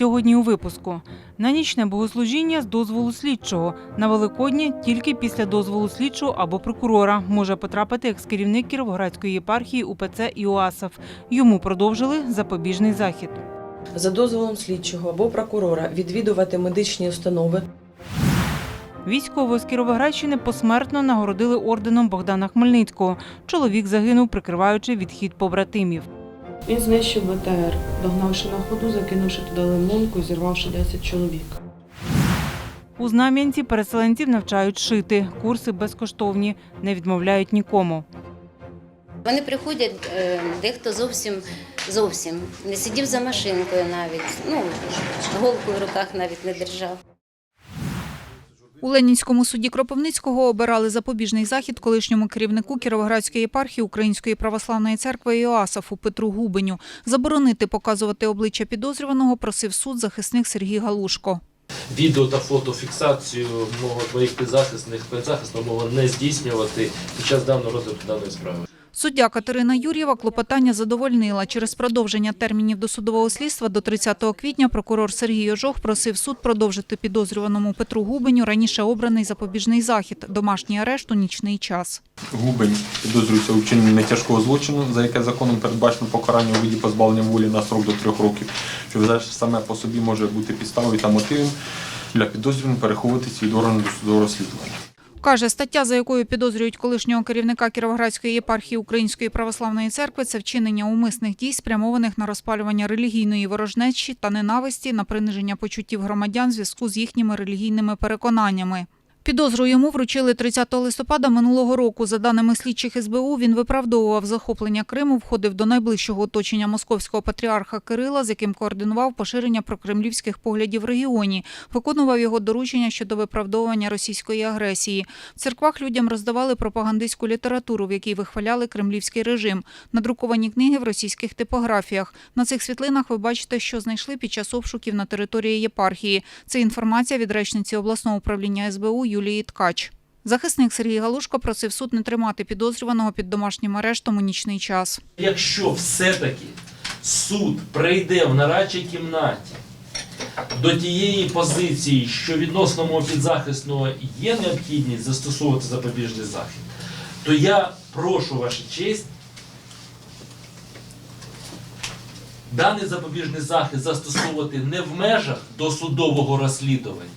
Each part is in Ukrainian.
Сьогодні у випуску на нічне богослужіння з дозволу слідчого на Великодні тільки після дозволу слідчого або прокурора може потрапити екс-керівник Кіровоградської єпархії УПЦ Іоасаф. Йому продовжили запобіжний захід. за дозволом слідчого або прокурора відвідувати медичні установи, Військового з Кіровоградщини посмертно нагородили орденом Богдана Хмельницького. Чоловік загинув, прикриваючи відхід побратимів. Він знищив БТР, догнавши на ходу, закинувши туди лимонку, зірвавши 10 чоловік. У Знам'янці переселенців навчають шити. Курси безкоштовні, не відмовляють нікому. Вони приходять, е, дехто зовсім зовсім не сидів за машинкою навіть, ну голку в руках навіть не держав. У Ленінському суді Кропивницького обирали запобіжний захід колишньому керівнику Кіровоградської єпархії Української православної церкви Іоасафу Петру Губеню. Заборонити показувати обличчя підозрюваного просив суд захисник Сергій Галушко. відео та фотофіксацію мого моїх підзахисних підзахисного мого не здійснювати під час даного розгляду даної справи. Суддя Катерина Юр'єва клопотання задовольнила. Через продовження термінів досудового слідства до 30 квітня прокурор Сергій Ожох просив суд продовжити підозрюваному Петру Губеню раніше обраний запобіжний захід – домашній арешт у нічний час. Губень підозрюється у вчиненні нетяжкого злочину, за яке законом передбачено покарання у виді позбавлення волі на строк до трьох років, що саме по собі може бути підставою та мотивом для підозрюваного переховуватись від органу досудового розслідування. Каже, стаття, за якою підозрюють колишнього керівника Кіровоградської єпархії Української православної церкви, це вчинення умисних дій, спрямованих на розпалювання релігійної ворожнечі та ненависті, на приниження почуттів громадян в зв'язку з їхніми релігійними переконаннями. Підозру йому вручили 30 листопада минулого року. За даними слідчих СБУ, він виправдовував захоплення Криму, входив до найближчого оточення московського патріарха Кирила, з яким координував поширення прокремлівських поглядів в регіоні, виконував його доручення щодо виправдовування російської агресії. В церквах людям роздавали пропагандистську літературу, в якій вихваляли кремлівський режим, надруковані книги в російських типографіях. На цих світлинах ви бачите, що знайшли під час обшуків на території єпархії. Це інформація від речниці обласного управління СБУ Юлії Ткач. Захисник Сергій Галушко просив суд не тримати підозрюваного під домашнім арештом у нічний час. Якщо все-таки суд прийде в нарадчій кімнаті до тієї позиції, що відносно мого підзахисного є необхідність застосовувати запобіжний захід, то я прошу вашу честь даний запобіжний захід застосовувати не в межах досудового розслідування,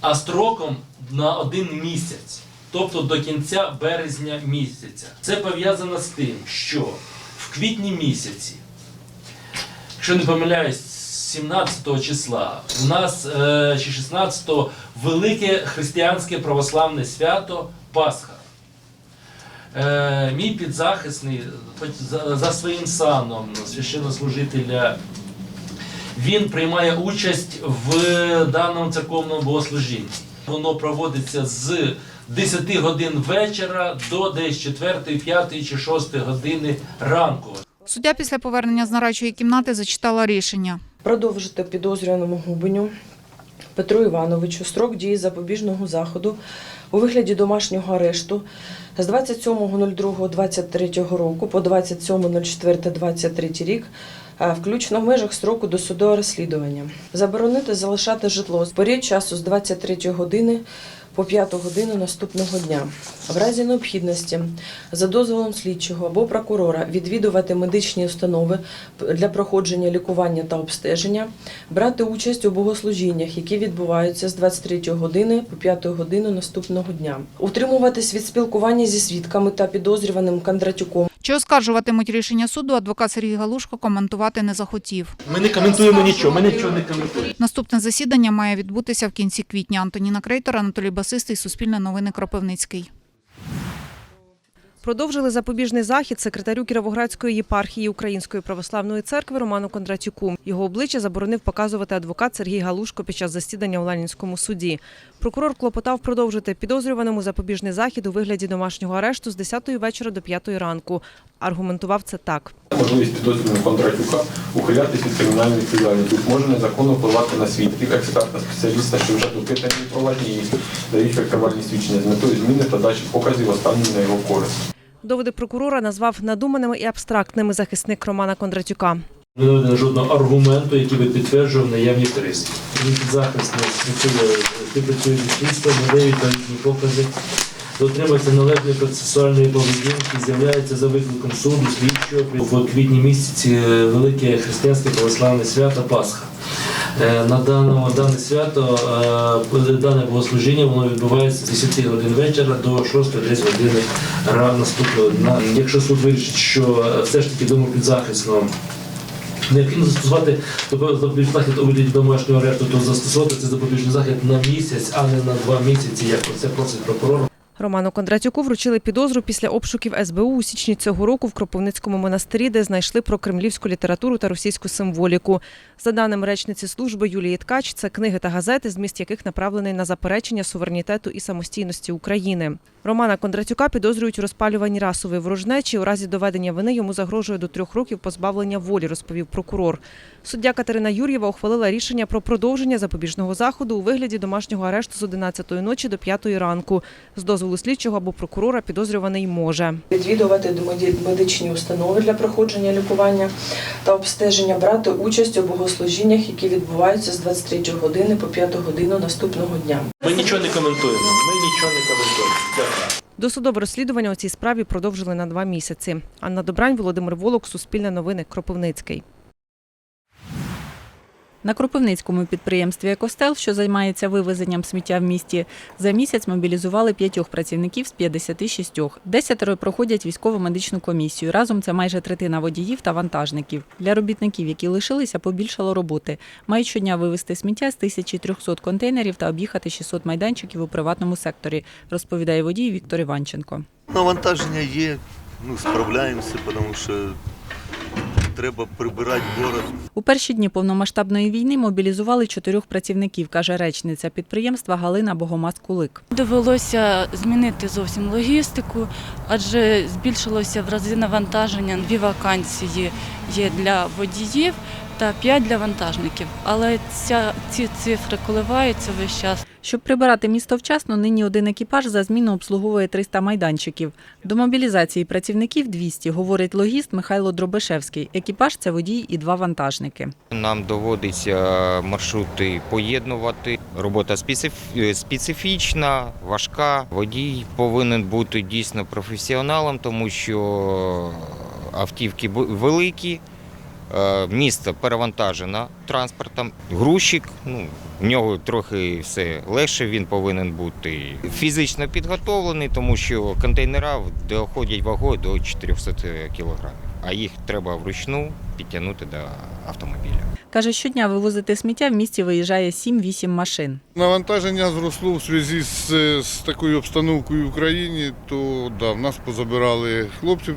а строком на один місяць, тобто до кінця березня місяця. Це пов'язано з тим, що в квітні місяці, якщо не помиляюсь, 17 числа у нас е, чи 16 го велике християнське православне свято Пасха. Е, мій підзахисний за, за своїм саном священнослужителя він приймає участь в даному церковному богослужінні. Воно проводиться з 10 годин вечора до десь 4, 5 чи 6 години ранку. Суддя після повернення з нарадчої кімнати зачитала рішення. продовжити підозрюваному Губеню Петру Івановичу строк дії запобіжного заходу у вигляді домашнього арешту з 27.02.23 року по 27.04.23 рік, включно в межах строку досудового розслідування. Заборонити залишати житло в період часу з 23 години по 5 годину наступного дня. В разі необхідності за дозволом слідчого або прокурора відвідувати медичні установи для проходження лікування та обстеження, брати участь у богослужіннях, які відбуваються з 23 години по 5 годину наступного дня, утримуватись від спілкування зі свідками та підозрюваним Кондратюком. Чи оскаржуватимуть рішення суду, адвокат Сергій Галушко коментувати не захотів. Ми не коментуємо нічого, ми нічого не коментуємо. Наступне засідання має відбутися в кінці квітня. Антоніна Крейтор, Анатолій Басистий, Суспільне новини Кропивницький. Продовжили запобіжний захід секретарю Кіровоградської єпархії Української православної церкви Роману Кондратюку. Його обличчя заборонив показувати адвокат Сергій Галушко під час засідання у Ланінському суді. Прокурор клопотав продовжити підозрюваному запобіжний захід у вигляді домашнього арешту з 10 вечора до 5 ранку. Аргументував це так. Можливість підозрюваного Кондратюка ухилятись від кримінальної відповідальності може незаконно впливати на свідків, експерта, спеціаліста, що вже допитані проваджені і дають прикривальні свідчення з метою зміни та дачі показів останнім на його користь. Доводи прокурора назвав надуманими і абстрактними захисник Романа Кондратюка. Не наведено жодного аргументу, який би підтверджував наявність ризиків. Захист не працює, з слідством, надає відповідні покази, дотримується належної процесуальної поведінки, з'являється за викликом суду, слідчого в квітні місяці е, велике християнське православне свято Пасха. Е, На даному дане свято, е, дане богослужіння, воно відбувається з 10 годин вечора до 6 десь години ра- наступного дня. Якщо суд вирішить, що е, все ж таки думаю підзахисно необхідно застосувати запобіжний захід у вигляді домашнього арешту, то застосувати цей запобіжний захід на місяць, а не на два місяці, як це просить прокурор. Роману Кондратюку вручили підозру після обшуків СБУ у січні цього року в Кропивницькому монастирі, де знайшли про кремлівську літературу та російську символіку. За даними речниці служби Юлії Ткач, це книги та газети, зміст яких направлений на заперечення суверенітету і самостійності України. Романа Кондратюка підозрюють у розпалюванні расової ворожнечі. У разі доведення вини йому загрожує до трьох років позбавлення волі, розповів прокурор. Суддя Катерина Юр'єва ухвалила рішення про продовження запобіжного заходу у вигляді домашнього арешту з 11 ночі до 5 ранку. З дозволу слідчого або прокурора підозрюваний може. Відвідувати меди- медичні установи для проходження лікування та обстеження, брати участь у богослужіннях, які відбуваються з 23 години по 5 годину наступного дня. Ми нічого не коментуємо. Ми нічого не коментуємо. Дякую. Досудове розслідування у цій справі продовжили на два місяці. Анна Добрань, Володимир Волок, Суспільне новини, Кропивницький. На Кропивницькому підприємстві «Екостел», що займається вивезенням сміття в місті, за місяць мобілізували п'ятьох працівників з 56. Десятеро проходять військово-медичну комісію. Разом це майже третина водіїв та вантажників. Для робітників, які лишилися, побільшало роботи. Мають щодня вивезти сміття з 1300 контейнерів та об'їхати 600 майданчиків у приватному секторі, розповідає водій Віктор Іванченко. Навантаження є, ну, справляємося, тому що треба прибирати город. У перші дні повномасштабної війни мобілізували чотирьох працівників, каже речниця підприємства Галина Богомаз-Кулик. Довелося змінити зовсім логістику, адже збільшилося в рази навантаження. Дві вакансії є для водіїв та п'ять для вантажників. Але ця, ці цифри коливаються весь час. Щоб прибирати місто вчасно, нині один екіпаж за зміну обслуговує 300 майданчиків. До мобілізації працівників 200, говорить логіст Михайло Дробишевський. Екіпаж це водій і два вантажники. Нам доводиться маршрути поєднувати. Робота специфічна, важка. Водій повинен бути дійсно професіоналом, тому що автівки великі. Е, Місто перевантажено транспортом. Грузчик, ну, в нього трохи все легше, він повинен бути фізично підготовлений, тому що контейнера доходять вагою до 400 кілограмів, а їх треба вручну підтягнути до автомобіля. Каже, щодня вивозити сміття в місті виїжджає 7-8 машин. Навантаження зросло в зв'язку з, з такою обстановкою в Україні, то да, в нас позабирали хлопців.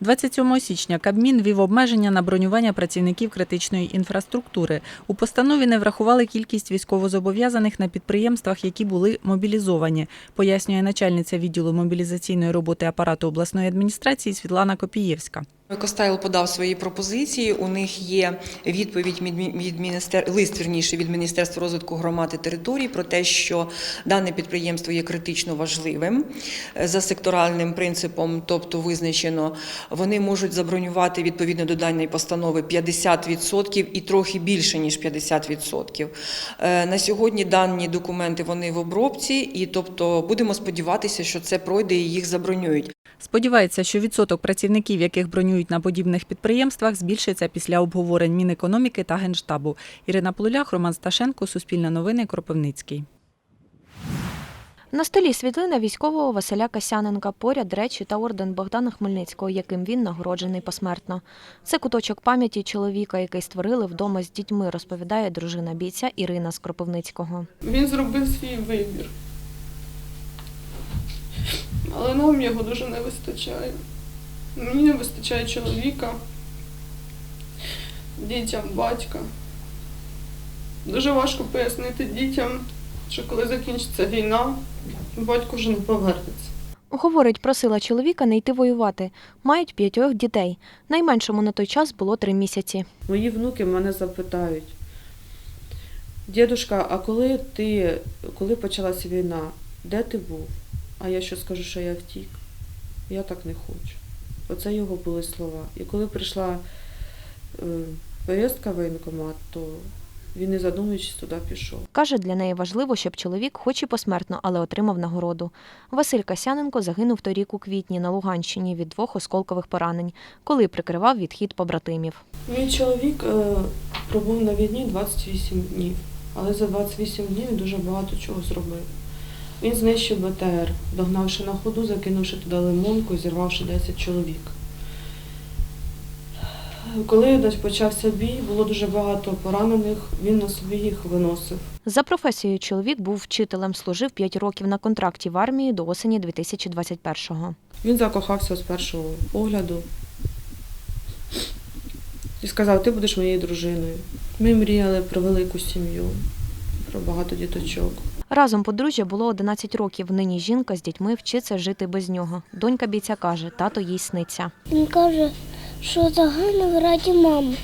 27 січня Кабмін ввів обмеження на бронювання працівників критичної інфраструктури. У постанові не врахували кількість військовозобов'язаних на підприємствах, які були мобілізовані, пояснює начальниця відділу мобілізаційної роботи апарату обласної адміністрації Світлана Копієвська. Екостайл подав свої пропозиції. У них є відповідь від міністер... лист вірніше від Міністерства розвитку громад і територій про те, що дане підприємство є критично важливим е, за секторальним принципом, тобто визначено, вони можуть забронювати відповідно до даної постанови 50% і трохи більше ніж 50%. Е, На сьогодні дані документи вони в обробці, і тобто будемо сподіватися, що це пройде і їх забронюють. Сподівається, що відсоток працівників, яких бронюють на подібних підприємствах, збільшиться після обговорень Мінекономіки та Генштабу. Ірина Полулях, Роман Сташенко, Суспільне новини, Кропивницький. На столі світлина військового Василя Касяненка, поряд речі та орден Богдана Хмельницького, яким він нагороджений посмертно. Це куточок пам'яті чоловіка, який створили вдома з дітьми, розповідає дружина бійця Ірина з Кропивницького. Він зробив свій вибір. Але нам його дуже не вистачає. Мені не вистачає чоловіка, дітям батька. Дуже важко пояснити дітям, що коли закінчиться війна, батько вже не повернеться. Говорить, просила чоловіка не йти воювати. Мають п'ятьох дітей. Найменшому на той час було три місяці. Мої внуки мене запитають. Дідушка, а коли ти, коли почалася війна, де ти був? А я що скажу, що я втік? Я так не хочу. Оце його були слова. І коли прийшла е, повістка в воєнкомат, то він не задумуючись туди пішов. Каже, для неї важливо, щоб чоловік, хоч і посмертно, але отримав нагороду. Василь Касяненко загинув торік у квітні на Луганщині від двох осколкових поранень, коли прикривав відхід побратимів. Мій чоловік е, пробув на війні 28 днів, але за 28 днів дуже багато чого зробив. Він знищив БТР, догнавши на ходу, закинувши туди лимонку і зірвавши 10 чоловік. Коли почався бій, було дуже багато поранених, він на собі їх виносив. За професією чоловік був вчителем, служив 5 років на контракті в армії до осені 2021-го. Він закохався з першого погляду і сказав, ти будеш моєю дружиною. Ми мріяли про велику сім'ю, про багато діточок. Разом подружжя було 11 років. Нині жінка з дітьми вчиться жити без нього. Донька бійця каже, тато їй сниться. Він каже, що загинув раді мами.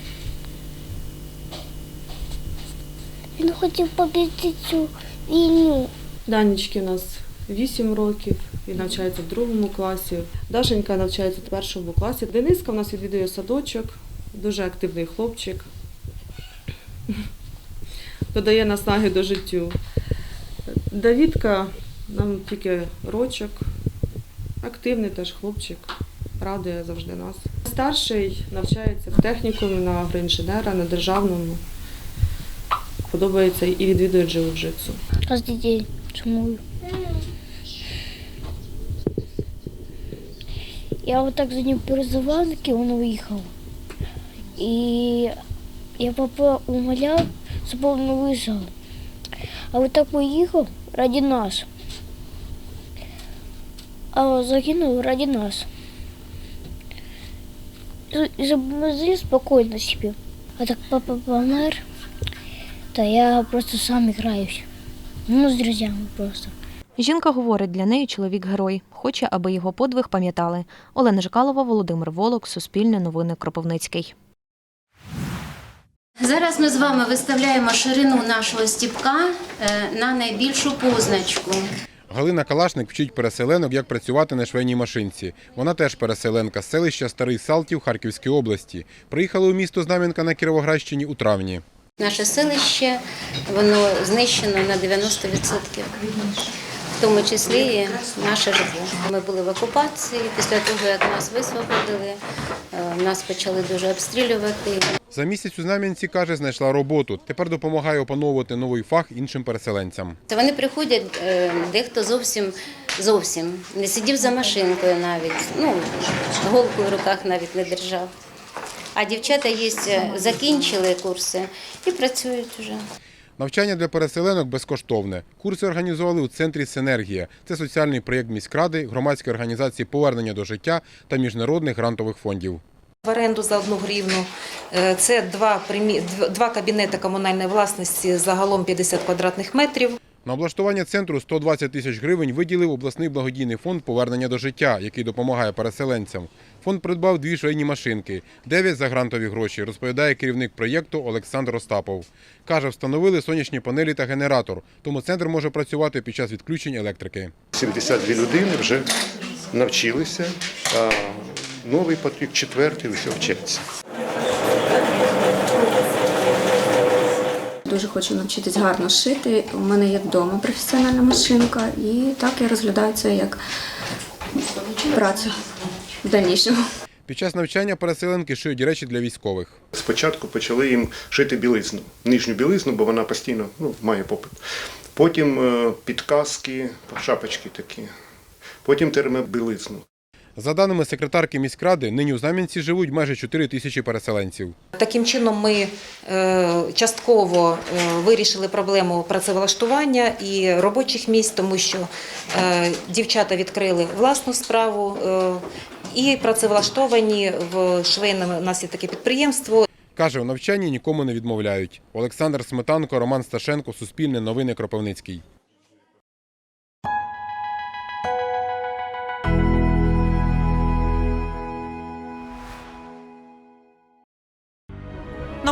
Він хотів побити цю війну. Данічки у нас 8 років, він навчається в другому класі. Дашенька навчається в першому класі. Дениска у нас відвідує садочок, дуже активний хлопчик. Додає наснаги до життю. Давідка нам тільки рочок, активний теж хлопчик, радує завжди нас. Старший навчається в технікумі на агроінженера, на державному. Подобається і відвідує джиу-джитсу. Кожен день чому. Я вот так за ним переживала, он уехал. И я папа умолял, чтобы он выжил. А вот так уехал ради нас. А загинул ради нас. И чтобы мы спокойно себе. А так папа помер, то я просто сам играюсь. Ну, с друзьями просто. Жінка говорить, для неї чоловік герой. Хоче, аби його подвиг пам'ятали. Олена Жикалова, Володимир Волок, Суспільне новини Кропивницький. Зараз ми з вами виставляємо ширину нашого стіпка е, на найбільшу позначку. Галина Калашник вчить переселенок, як працювати на швейній машинці. Вона теж переселенка з селища Старий Салтів Харківської області. Приїхала у місто Знам'янка на Кіровоградщині у травні. Наше селище воно знищено на 90%. В тому числі і наше житло. Ми були в окупації. Після того, як нас висвободили, е, нас почали дуже обстрілювати. За місяць у Знам'янці, каже, знайшла роботу. Тепер допомагає опановувати новий фах іншим переселенцям. Вони приходять, е, дехто зовсім зовсім не сидів за машинкою навіть, ну, голку в руках навіть не держав. А дівчата є, е, закінчили курси і працюють вже. Навчання для переселенок безкоштовне. Курси організували у центрі Синергія. Це соціальний проєкт міськради, громадської організації повернення до життя та міжнародних грантових фондів. В оренду за одну гривну. Е, Це два, примі- два кабінети комунальної власності загалом 50 квадратних метрів. На облаштування центру 120 тисяч гривень виділив обласний благодійний фонд повернення до життя, який допомагає переселенцям. Фонд придбав дві швейні машинки, дев'ять за грантові гроші, розповідає керівник проєкту Олександр Остапов. Каже, встановили сонячні панелі та генератор, тому центр може працювати під час відключень електрики. 72 людини вже навчилися, новий потік, четвертий, все вчаться. Дуже хочу навчитись гарно шити. У мене є вдома професіональна машинка, і так я розглядаю це як працю в дальнішому. Під час навчання переселенки шиють речі для військових. Спочатку почали їм шити білизну, нижню білизну, бо вона постійно ну, має попит. Потім е, підказки, шапочки такі. Потім термобілизну. За даними секретарки міськради, нині у Знам'янці живуть майже 4 тисячі переселенців. Таким чином ми е, частково е, вирішили проблему працевлаштування і робочих місць, тому що е, дівчата відкрили власну справу і працевлаштовані в швейному, у нас є таке підприємство. Каже, у навчанні нікому не відмовляють. Олександр Сметанко, Роман Сташенко, Суспільне новини Кропивницький.